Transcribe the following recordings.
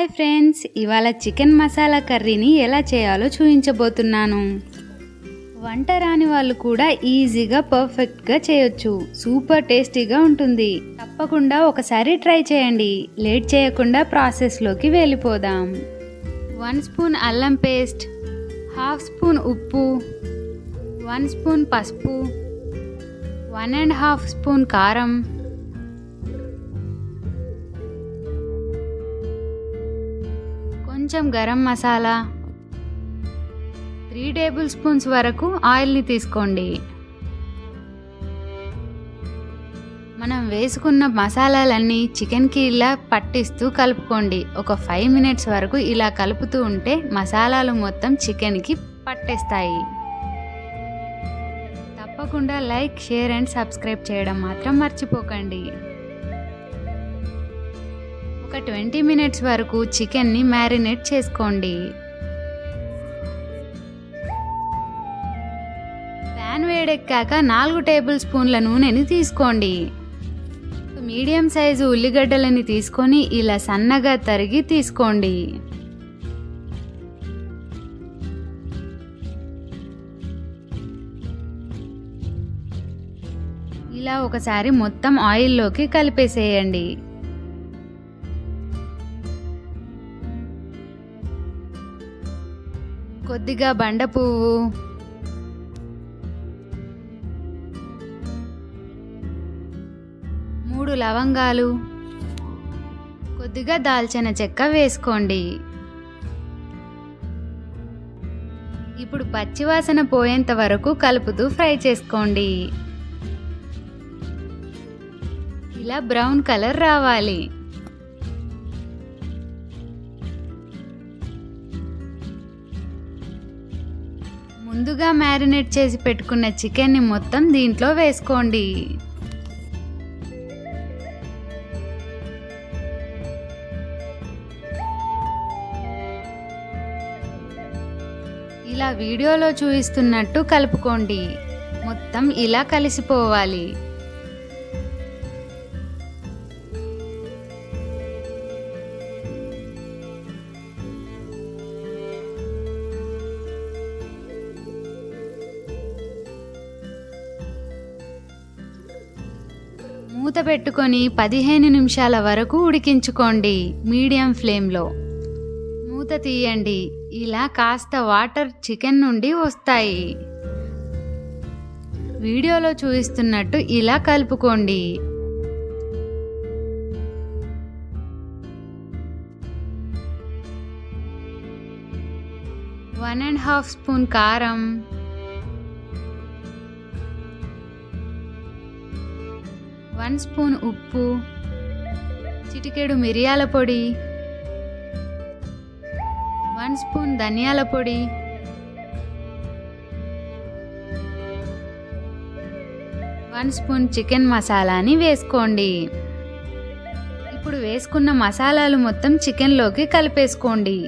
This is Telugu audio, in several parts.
హాయ్ ఫ్రెండ్స్ ఇవాళ చికెన్ మసాలా కర్రీని ఎలా చేయాలో చూపించబోతున్నాను. వంట రాని వాళ్ళు కూడా ఈజీగా పర్ఫెక్ట్గా చేయొచ్చు. సూపర్ టేస్టీగా ఉంటుంది. తప్పకుండా ఒకసారి ట్రై చేయండి. లేట్ చేయకుండా ప్రాసెస్లోకి వెళ్ళిపోదాం. వన్ స్పూన్ అల్లం పేస్ట్ హాఫ్ స్పూన్ ఉప్పు వన్ స్పూన్ పసుపు వన్ అండ్ హాఫ్ స్పూన్ కారం కొంచెం garam masala three tablespoons వరకు ఆయిల్ని తీసుకోండి. మనం వేసుకున్న మసాలాలన్నీ చికెన్కి ఇలా పట్టిస్తూ కలుపుకోండి. ఒక ఫైవ్ మినిట్స్ వరకు ఇలా కలుపుతూ ఉంటే మసాలాలు మొత్తం చికెన్కి పట్టేస్తాయి. తప్పకుండా లైక్ షేర్ అండ్ సబ్స్క్రైబ్ చేయడం మాత్రం మర్చిపోకండి. ఒక ట్వంటీ మినిట్స్ వరకు చికెన్ని మ్యారినేట్ చేసుకోండి. ప్యాన్ వేడెక్కాక నాలుగు టేబుల్ స్పూన్ల నూనెని తీసుకోండి. మీడియం సైజు ఉల్లిగడ్డలని తీసుకొని ఇలా సన్నగా తరిగి తీసుకోండి. ఇలా ఒకసారి మొత్తం ఆయిల్లోకి కలిపేసేయండి. కొద్దిగా బండ పువ్వు. మూడు లవంగాలు. కొద్దిగా దాల్చిన చెక్క వేసుకోండి. ఇప్పుడు పచ్చివాసన పోయేంత వరకు కలుపుతూ ఫ్రై చేసుకోండి. ఇలా బ్రౌన్ కలర్ రావాలి. ముందుగా మ్యారినేట్ చేసి పెట్టుకున్న చికెన్ని మొత్తం దీంట్లో వేసుకోండి. ఇలా వీడియోలో చూపిస్తున్నట్టు కలుపుకోండి. మొత్తం ఇలా కలిసిపోవాలి. మూత పెట్టుకొని పదిహేను నిమిషాల వరకు ఉడికించుకోండి మీడియం ఫ్లేమ్లో. మూత తీయండి. ఇలా కాస్త వాటర్ చికెన్ నుండి వస్తాయి. వీడియోలో చూపిస్తున్నట్టు ఇలా కలుపుకోండి. వన్ అండ్ హాఫ్ స్పూన్ కారం వన్ స్పూన్ ఉప్పు చిటికెడు మిరియాల పొడి వన్ స్పూన్ ధనియాల పొడి వన్ స్పూన్ చికెన్ మసాలాని వేసుకోండి. ఇప్పుడు వేసుకున్న మసాలాలు మొత్తం చికెన్లోకి కలిపేసుకోండి.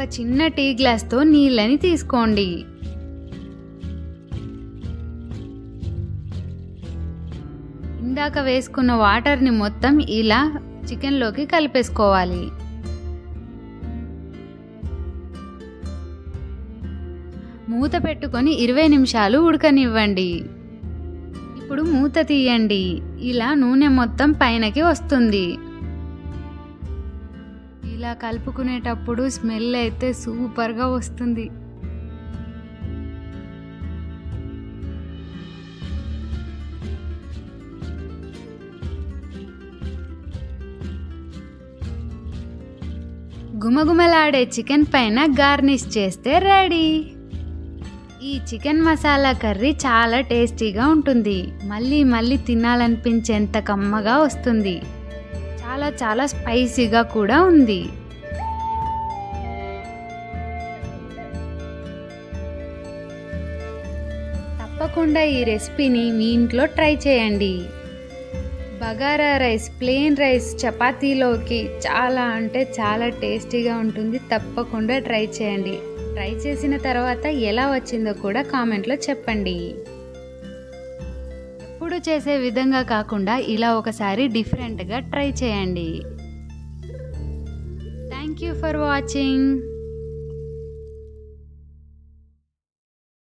ఒక చిన్న టీ గ్లాస్తో నీళ్ళని తీసుకోండి. ఇందాక వేసుకున్న వాటర్ని మొత్తం ఇలా చికెన్లోకి కలిపేసుకోవాలి. మూత పెట్టుకొని ఇరవై నిమిషాలు ఉడకనివ్వండి. ఇప్పుడు మూత తీయండి. ఇలా నూనె మొత్తం పైనకి వస్తుంది. ఇలా కలుపుకునేటప్పుడు స్మెల్ అయితే సూపర్గా వస్తుంది. గుమగుమలాడే చికెన్ పైన గార్నిష్ చేస్తే రెడీ. ఈ చికెన్ మసాలా కర్రీ చాలా టేస్టీగా ఉంటుంది. మళ్ళీ మళ్ళీ తినాలనిపించేంత కమ్మగా వస్తుంది. చాలా చాలా స్పైసీగా కూడా ఉంది. తప్పకుండా ఈ రెసిపీని మీ ఇంట్లో ట్రై చేయండి. బగారా రైస్ ప్లెయిన్ రైస్ చపాతీలోకి చాలా అంటే చాలా టేస్టీగా ఉంటుంది. తప్పకుండా ట్రై చేయండి. ట్రై చేసిన తర్వాత ఎలా వచ్చిందో కూడా కామెంట్లో చెప్పండి. ఎప్పుడు చేసే విధంగా కాకుండా ఇలా ఒకసారి డిఫరెంట్గా ట్రై చేయండి. Thank you for watching.